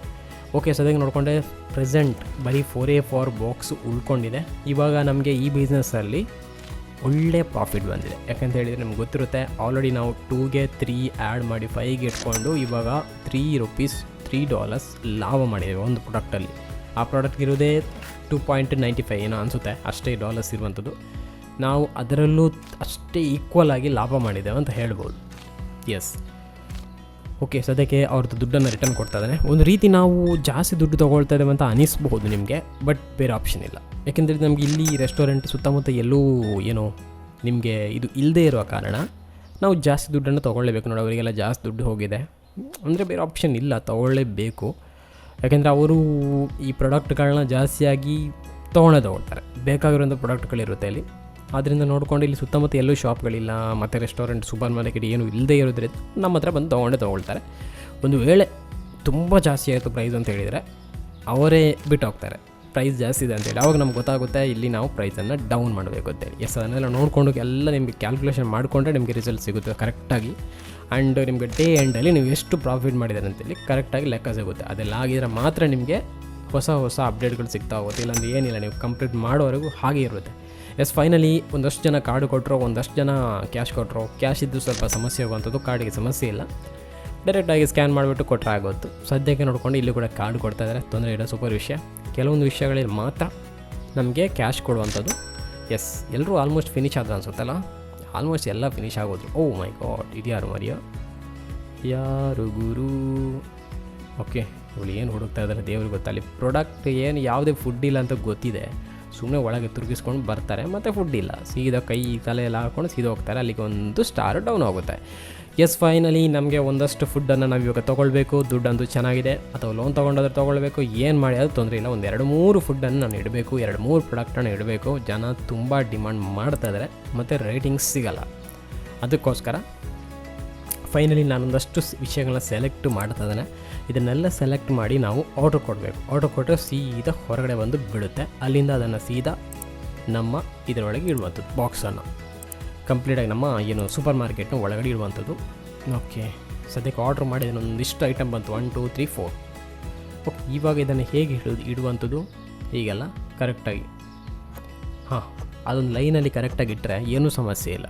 ಓಕೆ ಸದ್ಯಕ್ಕೆ ನೋಡಿಕೊಂಡೆ ಪ್ರೆಸೆಂಟ್ ಬರೀ ಫೋರ್ ಎ ಫೋರ್ ಬಾಕ್ಸ್ ಉಳ್ಕೊಂಡಿದೆ. ಇವಾಗ ನಮಗೆ ಈ ಬಿಸ್ನೆಸ್ಸಲ್ಲಿ ಒಳ್ಳೆ ಪ್ರಾಫಿಟ್ ಬಂದಿದೆ. ಯಾಕಂತ ಹೇಳಿದರೆ ನಮ್ಗೆ ಗೊತ್ತಿರುತ್ತೆ ಆಲ್ರೆಡಿ ನಾವು ಟೂಗೆ ತ್ರೀ ಆ್ಯಡ್ ಮಾಡಿ ಫೈವ್ಗೆ ಇಟ್ಕೊಂಡು ಇವಾಗ ತ್ರೀ ರುಪೀಸ್ ತ್ರೀ ಡಾಲರ್ಸ್ ಲಾಭ ಮಾಡಿದ್ದೇವೆ ಒಂದು ಪ್ರಾಡಕ್ಟಲ್ಲಿ ಆ ಪ್ರಾಡಕ್ಟ್ ಇರೋದೇ ಟೂ ಪಾಯಿಂಟ್ ನೈಂಟಿ ಫೈವ್ ಏನೋ ಅನಿಸುತ್ತೆ, ಅಷ್ಟೇ ಡಾಲರ್ಸ್ ಇರುವಂಥದ್ದು ನಾವು ಅದರಲ್ಲೂ ಅಷ್ಟೇ ಈಕ್ವಲ್ ಆಗಿ ಲಾಭ ಮಾಡಿದ್ದೇವೆ ಅಂತ ಹೇಳ್ಬೋದು. ಎಸ್ ಓಕೆ ಸದ್ಯಕ್ಕೆ ಅವ್ರದ್ದು ದುಡ್ಡನ್ನು ರಿಟರ್ನ್ ಕೊಡ್ತಾ ಇದ್ದಾನೆ. ಒಂದು ರೀತಿ ನಾವು ಜಾಸ್ತಿ ದುಡ್ಡು ತೊಗೊಳ್ತಾ ಇದ್ದೇವೆ ಅಂತ ಅನಿಸ್ಬಹುದು ನಿಮಗೆ ಬಟ್ ಬೇರೆ ಆಪ್ಷನ್ ಇಲ್ಲ. ಯಾಕೆಂದರೆ ನಮಗೆ ಇಲ್ಲಿ ರೆಸ್ಟೋರೆಂಟ್ ಸುತ್ತಮುತ್ತ ಎಲ್ಲೂ ಏನು ನಿಮಗೆ ಇದು ಇಲ್ಲದೇ ಇರುವ ಕಾರಣ ನಾವು ಜಾಸ್ತಿ ದುಡ್ಡನ್ನು ತೊಗೊಳ್ಳೇಬೇಕು ನೋಡಿ, ಅವರಿಗೆಲ್ಲ ಜಾಸ್ತಿ ದುಡ್ಡು ಹೋಗಿದೆ. ಅಂದರೆ ಬೇರೆ ಆಪ್ಷನ್ ಇಲ್ಲ, ತೊಗೊಳ್ಳೇಬೇಕು. ಯಾಕೆಂದರೆ ಅವರು ಈ ಪ್ರಾಡಕ್ಟ್ಗಳನ್ನ ಜಾಸ್ತಿಯಾಗಿ ತೊಗೊಂಡೇ ತೊಗೊಳ್ತಾರೆ. ಬೇಕಾಗಿರೋಂಥ ಪ್ರಾಡಕ್ಟ್ಗಳಿರುತ್ತೆ ಇಲ್ಲಿ ಆದ್ದರಿಂದ ನೋಡ್ಕೊಂಡು ಇಲ್ಲಿ ಸುತ್ತಮುತ್ತ ಎಲ್ಲೂ ಶಾಪ್ಗಳಿಲ್ಲ ಮತ್ತು ರೆಸ್ಟೋರೆಂಟ್ ಸೂಪರ್ ಮಾರ್ಕೆಟ್ ಏನು ಇಲ್ಲದೇ ಇರೋದ್ರಿಂದ ನಮ್ಮ ಹತ್ರ ಬಂದು ತೊಗೊಂಡೇ ತೊಗೊಳ್ತಾರೆ. ಒಂದು ವೇಳೆ ತುಂಬ ಜಾಸ್ತಿ ಆಯಿತು ಪ್ರೈಸ್ ಅಂತ ಹೇಳಿದರೆ ಅವರೇ ಬಿಟ್ಟು ಹೋಗ್ತಾರೆ. ಪ್ರೈಸ್ ಜಾಸ್ತಿ ಇದೆ ಅಂತೇಳಿ ಅವಾಗ ನಮ್ಗೆ ಗೊತ್ತಾಗುತ್ತೆ, ಇಲ್ಲಿ ನಾವು ಪ್ರೈಸನ್ನು ಡೌನ್ ಮಾಡಬೇಕು ಅಂತೇಳಿ ಎಸ್ ಅದನ್ನೆಲ್ಲ ನೋಡ್ಕೊಂಡು ಎಲ್ಲ ನಿಮಗೆ ಕ್ಯಾಲ್ಕುಲೇಷನ್ ಮಾಡಿಕೊಂಡ್ರೆ ನಿಮಗೆ ರಿಸಲ್ಟ್ ಸಿಗುತ್ತೆ ಕರೆಕ್ಟಾಗಿ ಆ್ಯಂಡ್ ನಿಮಗೆ ಡೇ ಎಂಡಲ್ಲಿ ನೀವು ಎಷ್ಟು ಪ್ರಾಫಿಟ್ ಮಾಡಿದ್ದಾರೆ ಅಂತೇಳಿ ಕರೆಕ್ಟಾಗಿ ಲೆಕ್ಕ ಸಿಗುತ್ತೆ. ಅದೆಲ್ಲ ಆಗಿದ್ರೆ ಮಾತ್ರ ನಿಮಗೆ ಹೊಸ ಹೊಸ ಅಪ್ಡೇಟ್ಗಳು ಸಿಗ್ತಾ ಹೋಗುತ್ತೆ. ಇಲ್ಲಾಂದ್ರೆ ಏನಿಲ್ಲ, ನೀವು ಕಂಪ್ಲೀಟ್ ಮಾಡೋವರೆಗೂ ಹಾಗೆ ಇರುತ್ತೆ. ಎಸ್ ಫೈನಲಿ ಒಂದಷ್ಟು ಜನ ಕಾರ್ಡು ಕೊಟ್ಟರು ಒಂದಷ್ಟು ಜನ ಕ್ಯಾಶ್ ಕೊಟ್ಟರು ಕ್ಯಾಶ್ ಇದ್ದು ಸ್ವಲ್ಪ ಸಮಸ್ಯೆ ಆಗುವಂಥದ್ದು ಕಾರ್ಡಿಗೆ ಸಮಸ್ಯೆ ಇಲ್ಲ. ಡೈರೆಕ್ಟಾಗಿ ಸ್ಕ್ಯಾನ್ ಮಾಡಿಬಿಟ್ಟು ಕೊಟ್ಟರೆ ಆಗೋತ್ತು ಸದ್ಯಕ್ಕೆ ನೋಡ್ಕೊಂಡು ಇಲ್ಲಿ ಕೂಡ ಕಾರ್ಡ್ ಕೊಡ್ತಾ ಇದ್ದಾರೆ. ತೊಂದರೆ ಇಡೋ ಸೂಪರ್ ವಿಷಯ. ಕೆಲವೊಂದು ವಿಷಯಗಳಲ್ಲಿ ಮಾತ್ರ ನಮಗೆ ಕ್ಯಾಶ್ ಕೊಡುವಂಥದ್ದು. ಎಸ್ ಎಲ್ಲರೂ ಆಲ್ಮೋಸ್ಟ್ ಫಿನಿಶ್ ಆದ ಅನ್ಸುತ್ತಲ್ಲ? ಆಲ್ಮೋಸ್ಟ್ ಎಲ್ಲ ಫಿನಿಶ್ ಆಗೋದು ಓ ಮೈ ಗಾಡ್ ಇದು ಯಾರು ಮರಿಯ? ಯಾರು ಗುರು? ಓಕೆ ಇವಳು ಏನು ಹುಡುಕ್ತಾ ಇದ್ದಾರೆ ದೇವ್ರಿಗೆ ಗೊತ್ತಲ್ಲಿ ಪ್ರಾಡಕ್ಟ್ ಏನು, ಯಾವುದೇ ಫುಡ್ ಇಲ್ಲ ಅಂತ ಗೊತ್ತಿದೆ. ಸುಮ್ಮನೆ ಒಳಗೆ ತಿರುಗಿಸ್ಕೊಂಡು ಬರ್ತಾರೆ, ಮತ್ತು ಫುಡ್ ಇಲ್ಲ. ಸೀದಾ ಕೈ ತಲೆ ಎಲ್ಲ ಹಾಕೊಂಡು ಸೀದಾ ಹೋಗ್ತಾರೆ, ಅಲ್ಲಿಗೆ ಒಂದು ಸ್ಟಾರ್ ಡೌನ್ ಆಗುತ್ತೆ. ಎಸ್ ಫೈನಲಿ ನಮಗೆ ಒಂದಷ್ಟು ಫುಡ್ಡನ್ನು ನಾವು ಇವಾಗ ತೊಗೊಳ್ಬೇಕು ದುಡ್ಡಂತೂ ಚೆನ್ನಾಗಿದೆ. ಅಥವಾ ಲೋನ್ ತೊಗೊಂಡಾದ್ರೆ ತೊಗೊಳ್ಬೇಕು, ಏನು ಮಾಡಿ ಅದು ತೊಂದರೆ ಇಲ್ಲ. ಒಂದು ಎರಡು ಮೂರು ಫುಡ್ಡನ್ನು ನಾನು ಇಡಬೇಕು, ಎರಡು ಮೂರು ಪ್ರಾಡಕ್ಟನ್ನು ಇಡಬೇಕು. ಜನ ತುಂಬ ಡಿಮ್ಯಾಂಡ್ ಮಾಡ್ತಾ ಇದ್ದಾರೆ ಮತ್ತು ರೇಟಿಂಗ್ಸ್ ಸಿಗಲ್ಲ. ಅದಕ್ಕೋಸ್ಕರ ಫೈನಲಿ ನಾನೊಂದಷ್ಟು ವಿಷಯಗಳನ್ನ ಸೆಲೆಕ್ಟ್ ಮಾಡ್ತಾ ಇದನ್ನೆಲ್ಲ ಸೆಲೆಕ್ಟ್ ಮಾಡಿ ನಾವು ಆರ್ಡ್ರ್ ಕೊಡಬೇಕು. ಆರ್ಡ್ರ್ ಕೊಟ್ಟರೆ ಸೀದಾ ಹೊರಗಡೆ ಬಂದು ಬಿಡುತ್ತೆ ಅಲ್ಲಿಂದ ಅದನ್ನು ಸೀದಾ ನಮ್ಮ ಇದರೊಳಗೆ ಇಡುವಂಥದ್ದು ಬಾಕ್ಸನ್ನು ಕಂಪ್ಲೀಟಾಗಿ ನಮ್ಮ ಏನು ಸೂಪರ್ ಮಾರ್ಕೆಟ್ನ ಒಳಗಡೆ ಇಡುವಂಥದ್ದು. ಓಕೆ ಸದ್ಯಕ್ಕೆ ಆರ್ಡ್ರ್ ಮಾಡಿದ ಒಂದಿಷ್ಟು ಐಟಮ್ ಬಂತು. One two three four okay ಇವಾಗ ಇದನ್ನು ಹೇಗೆ ಇಡೋದು ಇಡುವಂಥದ್ದು? ಹೀಗೆಲ್ಲ ಕರೆಕ್ಟಾಗಿ ಹಾಂ, ಅದೊಂದು ಲೈನಲ್ಲಿ ಕರೆಕ್ಟಾಗಿ ಇಟ್ಟರೆ ಏನೂ ಸಮಸ್ಯೆ ಇಲ್ಲ.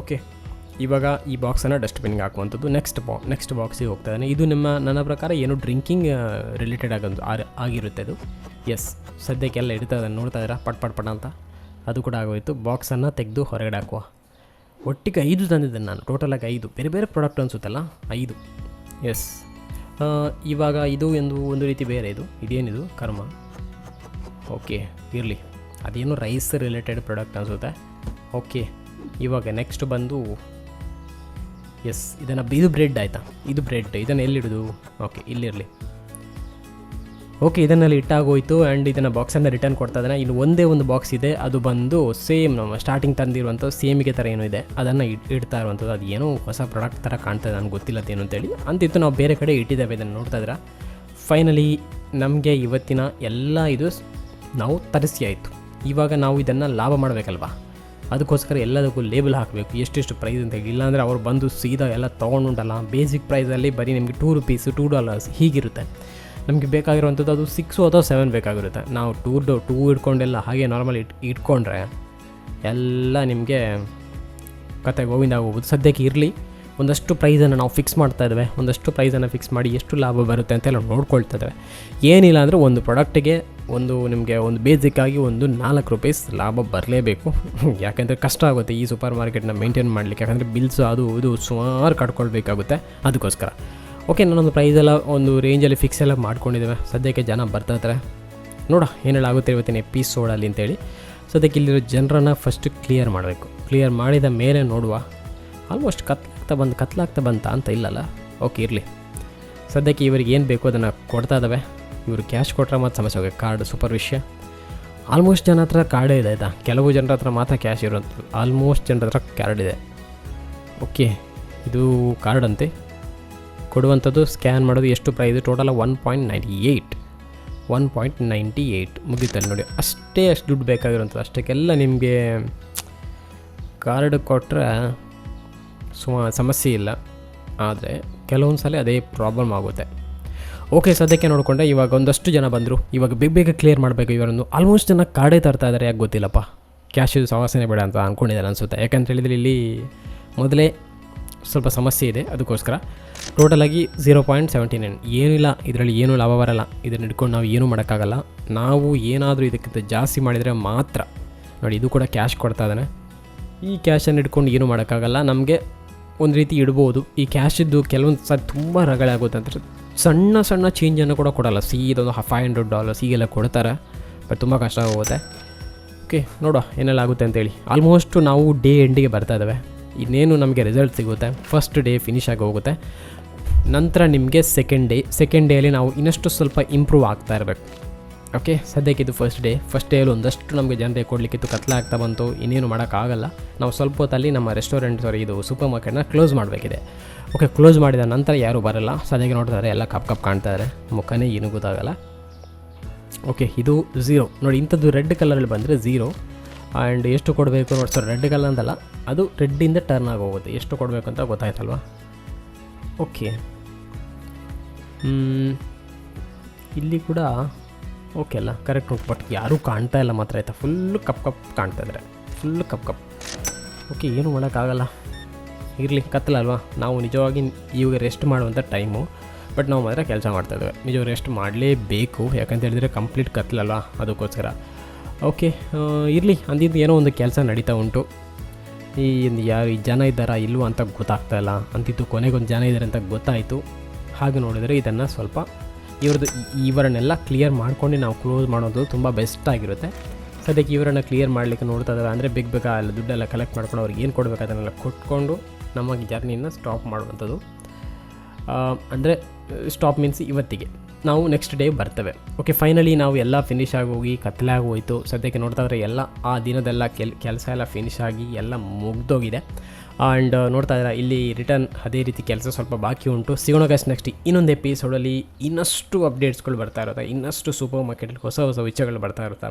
ಓಕೆ ಇವಾಗ ಈ ಬಾಕ್ಸನ್ನು ಡಸ್ಟ್ಬಿನ್ಗೆ ಹಾಕುವಂಥದ್ದು ನೆಕ್ಸ್ಟ್ ಬಾ ನೆಕ್ಸ್ಟ್ ಬಾಕ್ಸಿಗೆ ಹೋಗ್ತಾ ಇದ್ದಾನೆ. ಇದು ನಿಮ್ಮ, ನನ್ನ ಪ್ರಕಾರ ಏನು ಡ್ರಿಂಕಿಂಗ್ ರಿಲೇಟೆಡ್ ಆಗೋದು ಆಗಿರುತ್ತೆ ಅದು ಎಸ್ ಸದ್ಯಕ್ಕೆಲ್ಲ ಇಡ್ತಾ ಇದ್ದಾನೆ, ನೋಡ್ತಾ ಇದ್ದೀರಾ? ಪಟ್ ಪಟ್, ಪಟ ಅಂತ. ಅದು ಕೂಡ ಆಗೋಯಿತು. ಬಾಕ್ಸನ್ನು ತೆಗೆದು ಹೊರಗಡೆ ಹಾಕುವ. ಒಟ್ಟಿಗೆ ಐದು ತಂದಿದ್ದೇನೆ ನಾನು. ಟೋಟಲಾಗಿ ಐದು. ಬೇರೆ ಬೇರೆ ಪ್ರಾಡಕ್ಟ್ ಅನಿಸುತ್ತಲ್ಲ? ಐದು. ಎಸ್ ಇವಾಗ ಇದು ಎಂದು ಒಂದು ರೀತಿ ಬೇರೆ ಇದು. ಇದೇನಿದು? ಕರ್ಮ. ಓಕೆ ಇರಲಿ. ಅದೇನು ರೈಸ್ ರಿಲೇಟೆಡ್ ಪ್ರಾಡಕ್ಟ್ ಅನಿಸುತ್ತೆ? ಓಕೆ ಇವಾಗ ನೆಕ್ಸ್ಟ್ ಬಂದು ಎಸ್ ಇದನ್ನು ಇದು ಬ್ರೆಡ್ ಆಯಿತಾ? ಇದು ಬ್ರೆಡ್ ಇದನ್ನು ಎಲ್ಲಿಡೋದು ಓಕೆ ಇಲ್ಲಿರಲಿ ಓಕೆ ಇದನ್ನೆಲ್ಲ ಇಟ್ಟಾಗೋಯ್ತು ಆ್ಯಂಡ್ ಇದನ್ನು ಬಾಕ್ಸನ್ನು ರಿಟರ್ನ್ ಕೊಡ್ತಾ ಇದ್ದಾನೆ. ಇಲ್ಲಿ ಒಂದೇ ಒಂದು ಬಾಕ್ಸ್ ಇದೆ, ಅದು ಬಂದು ಸೇಮ್ ನಮ್ಮ ಸ್ಟಾರ್ಟಿಂಗ್ ತಂದಿರುವಂಥ ಸೇಮಿಗೆ ಥರ ಏನೋ ಇದೆ. ಅದನ್ನು ಇಟ್ ಇಡ್ತಾ ಇರುವಂಥದ್ದು, ಅದು ಏನೋ ಹೊಸ ಪ್ರಾಡಕ್ಟ್ ಥರ ಕಾಣ್ತದೆ ನನಗೆ ಗೊತ್ತಿಲ್ಲ ಅದೇನು ಅಂತೇಳಿ ಅಂತಿತ್ತು, ನಾವು ಬೇರೆ ಕಡೆ ಇಟ್ಟಿದ್ದೇವೆ ಇದನ್ನು ನೋಡ್ತಾ ಇದ್ದೀರಾ? ಫೈನಲಿ ನಮಗೆ ಇವತ್ತಿನ ಎಲ್ಲ ಇದು ನಾವು ತರಿಸಿ ಆಯಿತು. ಇವಾಗ ನಾವು ಇದನ್ನು ಲಾಭ ಮಾಡಬೇಕಲ್ವಾ? ಅದಕ್ಕೋಸ್ಕರ ಎಲ್ಲದಕ್ಕೂ ಲೇಬಲ್ ಹಾಕಬೇಕು. ಎಷ್ಟೆಷ್ಟು ಪ್ರೈಸ್ ಅಂತ ಹೇಳಿ. ಇಲ್ಲಾಂದರೆ ಅವ್ರು ಬಂದು ಸೀದಾ ಎಲ್ಲ ತೊಗೊಂಡುಂಟಲ್ಲ. ಬೇಸಿಕ್ ಪ್ರೈಸಲ್ಲಿ ಬರೀ ನಿಮಗೆ ಟೂ ರುಪೀಸು ಟೂ ಡಾಲರ್ಸ್ ಹೀಗಿರುತ್ತೆ. ನಮಗೆ ಬೇಕಾಗಿರುವಂಥದ್ದು ಅದು ಸಿಕ್ಸು ಅಥವಾ ಸೆವೆನ್ ಬೇಕಾಗಿರುತ್ತೆ. ನಾವು ಟೂ ಡೋ ಟೂ ಇಟ್ಕೊಂಡೆಲ್ಲ ಹಾಗೆ ನಾರ್ಮಲ್ ಇಟ್, ಇಟ್ಕೊಂಡ್ರೆ ಎಲ್ಲ ನಿಮಗೆ ಕತೆ ಗೋವಿಂದ ಆಗೋಗ್ಬೋದು ಸದ್ಯಕ್ಕೆ ಇರಲಿ. ಒಂದಷ್ಟು ಪ್ರೈಸನ್ನು ನಾವು ಫಿಕ್ಸ್ ಮಾಡ್ತಾ ಇದ್ದೇವೆ. ಒಂದಷ್ಟು ಪ್ರೈಸನ್ನು ಫಿಕ್ಸ್ ಮಾಡಿ ಎಷ್ಟು ಲಾಭ ಬರುತ್ತೆ ಅಂತೆಲ್ಲ ನೋಡ್ಕೊಳ್ತಾ ಇದ್ದೇವೆ. ಏನಿಲ್ಲ ಅಂದರೆ ಒಂದು ಪ್ರಾಡಕ್ಟಿಗೆ ಒಂದು ನಿಮಗೆ ಒಂದು ಬೇಸಿಕ್ಕಾಗಿ ಒಂದು ನಾಲ್ಕು ರುಪೀಸ್ ಲಾಭ ಬರಲೇಬೇಕು. ಯಾಕೆಂದರೆ ಕಷ್ಟ ಆಗುತ್ತೆ ಈ ಸೂಪರ್ ಮಾರ್ಕೆಟ್ನ ಮೇಂಟೈನ್ ಮಾಡಲಿಕ್ಕೆ. ಯಾಕಂದರೆ ಬಿಲ್ಸ್ ಅದು ಇದು ಸುಮಾರು ಕಟ್ಕೊಳ್ಬೇಕಾಗುತ್ತೆ ಅದಕ್ಕೋಸ್ಕರ. ಓಕೆ, ನಾನೊಂದು ಪ್ರೈಸ್ ಎಲ್ಲ ಒಂದು ರೇಂಜಲ್ಲಿ ಫಿಕ್ಸ್ ಎಲ್ಲ ಮಾಡ್ಕೊಂಡಿದ್ದೇವೆ. ಸದ್ಯಕ್ಕೆ ಜನ ಬರ್ತಾ ಇರ್ತಾರೆ ನೋಡ ಏನೇಳಾಗುತ್ತೆ ಇವತ್ತಿನ ಎಪಿಸೋಡಲ್ಲಿ ಅಂತೇಳಿ. ಸದ್ಯಕ್ಕೆ ಇಲ್ಲಿರೋ ಜನರನ್ನು ಫಸ್ಟ್ ಕ್ಲಿಯರ್ ಮಾಡಬೇಕು. ಕ್ಲಿಯರ್ ಮಾಡಿದ ಮೇಲೆ ನೋಡುವ. ಆಲ್ಮೋಸ್ಟ್ ಕತ್ಲಾಗ್ತಾ ಬಂದು ಕತ್ಲಾಗ್ತಾ ಬಂತ ಅಂತ ಇಲ್ಲಲ್ಲ. ಓಕೆ ಇರಲಿ. ಸದ್ಯಕ್ಕೆ ಇವರಿಗೆ ಏನು ಬೇಕು ಅದನ್ನು ಕೊಡ್ತಾ ಇದ್ದಾವೆ. ಇವರು ಕ್ಯಾಶ್ ಕೊಟ್ಟರೆ ಮತ್ತು ಸಮಸ್ಯೆ ಹೋಗಿ ಕಾರ್ಡ್ ಸೂಪರ್ ವಿಷಯ. ಆಲ್ಮೋಸ್ಟ್ ಜನ ಹತ್ರ ಕಾರ್ಡೇ ಇದೆ ಆಯಿತಾ? ಕೆಲವು ಜನರ ಹತ್ರ ಮಾತ್ರ ಕ್ಯಾಶ್ ಇರೋದು ಆಲ್ಮೋಸ್ಟ್ ಜನರ ಹತ್ರ ಕಾರ್ಡ್ ಇದೆ. ಓಕೆ ಇದು ಕಾರ್ಡ್ ಅಂತೆ. ಕೊಡುವಂಥದ್ದು ಸ್ಕ್ಯಾನ್ ಮಾಡೋದು ಎಷ್ಟು price total one point ninety eight one point ninety eight ಮುಗೀತಲ್ಲಿ ನೋಡಿ. ಅಷ್ಟೇ ಅಷ್ಟು ದುಡ್ಡು ಬೇಕಾಗಿರೋಂಥದ್ದು ಅಷ್ಟಕ್ಕೆಲ್ಲ ನಿಮಗೆ ಕಾರ್ಡ್ ಕೊಟ್ಟರೆ ಸುಮ ಸಮಸ್ಯೆ ಇಲ್ಲ. ಆದರೆ ಕೆಲವೊಂದು ಸಲ ಅದೇ ಪ್ರಾಬ್ಲಮ್ ಆಗುತ್ತೆ. ಓಕೆ ಸದ್ಯಕ್ಕೆ ನೋಡಿಕೊಂಡೆ, ಇವಾಗ ಒಂದಷ್ಟು ಜನ ಬಂದರು. ಇವಾಗ ಬೇಗ ಬೇಗ ಕ್ಲಿಯರ್ ಮಾಡಬೇಕು ಇವರನ್ನು. ಆಲ್ಮೋಸ್ಟ್ ಜನ ಕಾಡೇ ತರ್ತಾ ಇದ್ದಾರೆ ಯಾಕೆ ಗೊತ್ತಿಲ್ಲಪ್ಪ. ಕ್ಯಾಶ್ ಇದು ಸಮಸ್ಯೆನೇ ಬೇಡ ಅಂತ ಅಂದ್ಕೊಂಡಿದ್ದಾರೆ ಅನಿಸುತ್ತೆ. ಯಾಕಂತ ಹೇಳಿದ್ರೆ ಇಲ್ಲಿ ಮೊದಲೇ ಸ್ವಲ್ಪ ಸಮಸ್ಯೆ ಇದೆ, ಅದಕ್ಕೋಸ್ಕರ. ಟೋಟಲಾಗಿ ಝೀರೋ ಪಾಯಿಂಟ್ ಸೆವೆಂಟಿ ನೈನ್ ಏನಿಲ್ಲ, ಇದರಲ್ಲಿ ಏನೂ ಲಾಭ ಬರಲ್ಲ. ಇದನ್ನು ಹಿಡ್ಕೊಂಡು ನಾವು ಏನೂ ಮಾಡೋಕ್ಕಾಗಲ್ಲ. ನಾವು ಏನಾದರೂ ಇದಕ್ಕಿಂತ ಜಾಸ್ತಿ ಮಾಡಿದರೆ ಮಾತ್ರ. ನೋಡಿ, ಇದು ಕೂಡ ಕ್ಯಾಶ್ ಕೊಡ್ತಾ ಇದ್ದಾನೆ ಈ ಕ್ಯಾಶನ್ನು ಇಟ್ಕೊಂಡು ಏನೂ ಮಾಡೋಕ್ಕಾಗಲ್ಲ. ನಮಗೆ ಒಂದು ರೀತಿ ಇಡ್ಬೋದು. ಈ ಕ್ಯಾಶಿದ್ದು ಕೆಲವೊಂದು ಸಲ ತುಂಬ ರಗಳೆ ಆಗುತ್ತೆ ಅಂದರೆ ಸಣ್ಣ ಸಣ್ಣ ಚೇಂಜನ್ನು ಕೂಡ ಕೊಡಲ್ಲ. ಸೀದೊಂದು ಫೈವ್ ಹಂಡ್ರೆಡ್ ಡಾಲರ್ಸ್ ಹೀಗೆಲ್ಲ ಕೊಡ್ತಾರೆ. ಬಟ್ ತುಂಬ ಕಷ್ಟ ಆಗೋಗುತ್ತೆ ಓಕೆ ನೋಡೋ ಏನೆಲ್ಲ ಆಗುತ್ತೆ ಅಂತೇಳಿ. ಆಲ್ಮೋಸ್ಟ್ ನಾವು ಡೇ ಎಂಡಿಗೆ ಬರ್ತಾ ಇದ್ದಾವೆ. ಇನ್ನೇನು ನಮಗೆ ರಿಸಲ್ಟ್ ಸಿಗುತ್ತೆ. ಫಸ್ಟ್ ಡೇ ಫಿನಿಷ್ ಆಗಿ ಹೋಗುತ್ತೆ. ನಂತರ ನಿಮಗೆ ಸೆಕೆಂಡ್ ಡೇ ಸೆಕೆಂಡ್ ಡೇಯಲ್ಲಿ ನಾವು ಇನ್ನಷ್ಟು ಸ್ವಲ್ಪ ಇಂಪ್ರೂವ್ ಆಗ್ತಾ ಇರಬೇಕು. ಓಕೆ ಸದ್ಯಕ್ಕೆ ಇದು ಫಸ್ಟ್ ಡೇ ಫಸ್ಟ್ ಡೇಯಲ್ಲಿ ಒಂದಷ್ಟು ನಮಗೆ ಜನರಿಗೆ ಕೊಡಲಿಕ್ಕಿತ್ತು, ಕತ್ಲೆ ಆಗ್ತಾ ಬಂತು, ಇನ್ನೇನು ಮಾಡೋಕ್ಕಾಗಲ್ಲ. ನಾವು ಸ್ವಲ್ಪ ಹೊತ್ತಲ್ಲಿ ನಮ್ಮ ರೆಸ್ಟೋರೆಂಟ್ ಸಾರಿ ಇದು ಸೂಪರ್ ಮಾರ್ಕೆಟ್ನ ಕ್ಲೋಸ್ ಮಾಡಬೇಕಿದೆ. ಓಕೆ ಕ್ಲೋಸ್ ಮಾಡಿದ ನಂತರ ಯಾರೂ ಬರಲ್ಲ. ಸದ್ಯಕ್ಕೆ ನೋಡ್ತಾರೆ ಎಲ್ಲ ಕಪ್ ಕಪ್ ಕಾಣ್ತಾ ಇದ್ದಾರೆ ಮುಖನೇ ಏನು ಗೊತ್ತಾಗಲ್ಲ. ಓಕೆ ಇದು ಝೀರೋ ನೋಡಿ, ಇಂಥದ್ದು ರೆಡ್ ಕಲರಲ್ಲಿ ಬಂದರೆ ಝೀರೋ ಆ್ಯಂಡ್ ಎಷ್ಟು ಕೊಡಬೇಕು ನೋಡಿ ಸರ್ ರೆಡ್ ಕಲರ್ ಅಂತಲ್ಲ, ಅದು ರೆಡ್ಡಿಂದ ಟರ್ನ್ ಆಗೋಗುತ್ತೆ. ಎಷ್ಟು ಕೊಡಬೇಕು ಅಂತ ಗೊತ್ತಾಯ್ತಲ್ವ? ಓಕೆ ಇಲ್ಲಿ ಕೂಡ ಓಕೆ ಅಲ್ಲ ಕರೆಕ್ಟ್ ಉಂಟು ಬಟ್ ಯಾರೂ ಕಾಣ್ತಾ ಇಲ್ಲ ಮಾತ್ರ, ಆಯಿತಾ? ಫುಲ್ಲು ಕಪ್ ಕಪ್ ಕಾಣ್ತಾ ಇದ್ದಾರೆ ಫುಲ್ಲು ಕಪ್ ಕಪ್. ಓಕೆ ಏನು ಮಾಡೋಕ್ಕಾಗಲ್ಲ. ಇರಲಿ ಕತ್ತಲಲ್ವಾ ನಾವು ನಿಜವಾಗಿ ಇವಾಗ ರೆಸ್ಟ್ ಮಾಡುವಂಥ ಟೈಮು ಬಟ್ ನಾವು ಮಾತ್ರ ಕೆಲಸ ಮಾಡ್ತಾಯಿದ್ದೇವೆ ನಿಜ ರೆಸ್ಟ್ ಮಾಡಲೇಬೇಕು, ಯಾಕಂತ ಹೇಳಿದರೆ ಕಂಪ್ಲೀಟ್ ಕತ್ತಲಲ್ವಾ ಅದಕ್ಕೋಸ್ಕರ. ಓಕೆ ಇರಲಿ, ಅಂದಿದ್ದು ಏನೋ ಒಂದು ಕೆಲಸ ನಡೀತಾ ಉಂಟು. ಈ ಯಾರು ಈ ಜನ ಇದ್ದಾರಾ, ಇಲ್ವೋ ಅಂತ ಗೊತ್ತಾಗ್ತಾ ಇಲ್ಲ. ಅಂತಿದ್ದು ಕೊನೆಗೊಂದು ಜನ ಇದ್ದಾರೆ ಅಂತ ಗೊತ್ತಾಯಿತು. ಹಾಗೆ ನೋಡಿದರೆ ಇದನ್ನು ಸ್ವಲ್ಪ ಇವ್ರದ್ದು ಇವರನ್ನೆಲ್ಲ ಕ್ಲಿಯರ್ ಮಾಡ್ಕೊಂಡು ನಾವು ಕ್ಲೋಸ್ ಮಾಡೋದು ತುಂಬ ಬೆಸ್ಟ್ ಆಗಿರುತ್ತೆ. ಸದ್ಯಕ್ಕೆ ಇವರನ್ನು ಕ್ಲಿಯರ್ ಮಾಡಲಿಕ್ಕೆ ನೋಡ್ತಾ ಇದ್ದಾರೆ ಅಂದರೆ ಬಿಗ್ ಬೇಗ ಅಲ್ಲಿ ದುಡ್ಡೆಲ್ಲ ಕಲೆಕ್ಟ್ ಮಾಡ್ಕೊಂಡು ಅವ್ರಿಗೆ ಏನು ಕೊಡಬೇಕು ಅದನ್ನೆಲ್ಲ ಕೊಟ್ಕೊಂಡು ನಮ್ಮ ಜರ್ನಿನ ಸ್ಟಾಪ್ ಮಾಡುವಂಥದ್ದು. ಅಂದರೆ ಸ್ಟಾಪ್ ಮೀನ್ಸ್ ಇವತ್ತಿಗೆ. ನಾವು ನೆಕ್ಸ್ಟ್ ಡೇ ಬರ್ತೇವೆ. ಓಕೆ ಫೈನಲಿ ನಾವು ಎಲ್ಲ ಫಿನಿಷ್ ಹೋಗಿ ಕತ್ಲಾಗಿ ಹೋಯಿತು ಸದ್ಯಕ್ಕೆ ನೋಡ್ತಾ ಇದ್ರೆ ಎಲ್ಲ ಆ ದಿನದೆಲ್ಲ ಕೆಲ್ ಕೆಲಸ ಎಲ್ಲ ಫಿನಿಶ್ ಆಗಿ ಎಲ್ಲ ಮುಗ್ದೋಗಿದೆ. ಆ್ಯಂಡ್ ನೋಡ್ತಾ ಇದ್ದಾರೆ, ಇಲ್ಲಿ ರಿಟರ್ನ್ ಅದೇ ರೀತಿ ಕೆಲಸ ಸ್ವಲ್ಪ ಬಾಕಿ ಉಂಟು. ಸಿಗೋಣ ಗೈಸ್ ನೆಕ್ಸ್ಟ್ ಇನ್ನೊಂದು ಎಪಿಸೋಡಲ್ಲಿ ಇನ್ನಷ್ಟು ಅಪ್ಡೇಟ್ಸ್ಗಳು ಬರ್ತಾ ಇರುತ್ತೆ. ಇನ್ನಷ್ಟು ಸೂಪರ್ ಮಾರ್ಕೆಟಲ್ಲಿ ಹೊಸ ಹೊಸ ವಿಷಯಗಳು ಬರ್ತಾ ಇರುತ್ತೆ.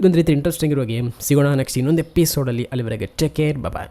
ಇದೊಂದು ರೀತಿ ಇಂಟ್ರೆಸ್ಟಿಂಗ್ ಇರೋ ಗೇಮ್ ಸಿಗೋಣ ನೆಕ್ಸ್ಟ್ ಇನ್ನೊಂದು ಎಪಿಸೋಡಲ್ಲಿ ಅಲ್ಲಿವರೆಗೆ ಟೇಕ್ ಕೇರ್ ಬಾಯ್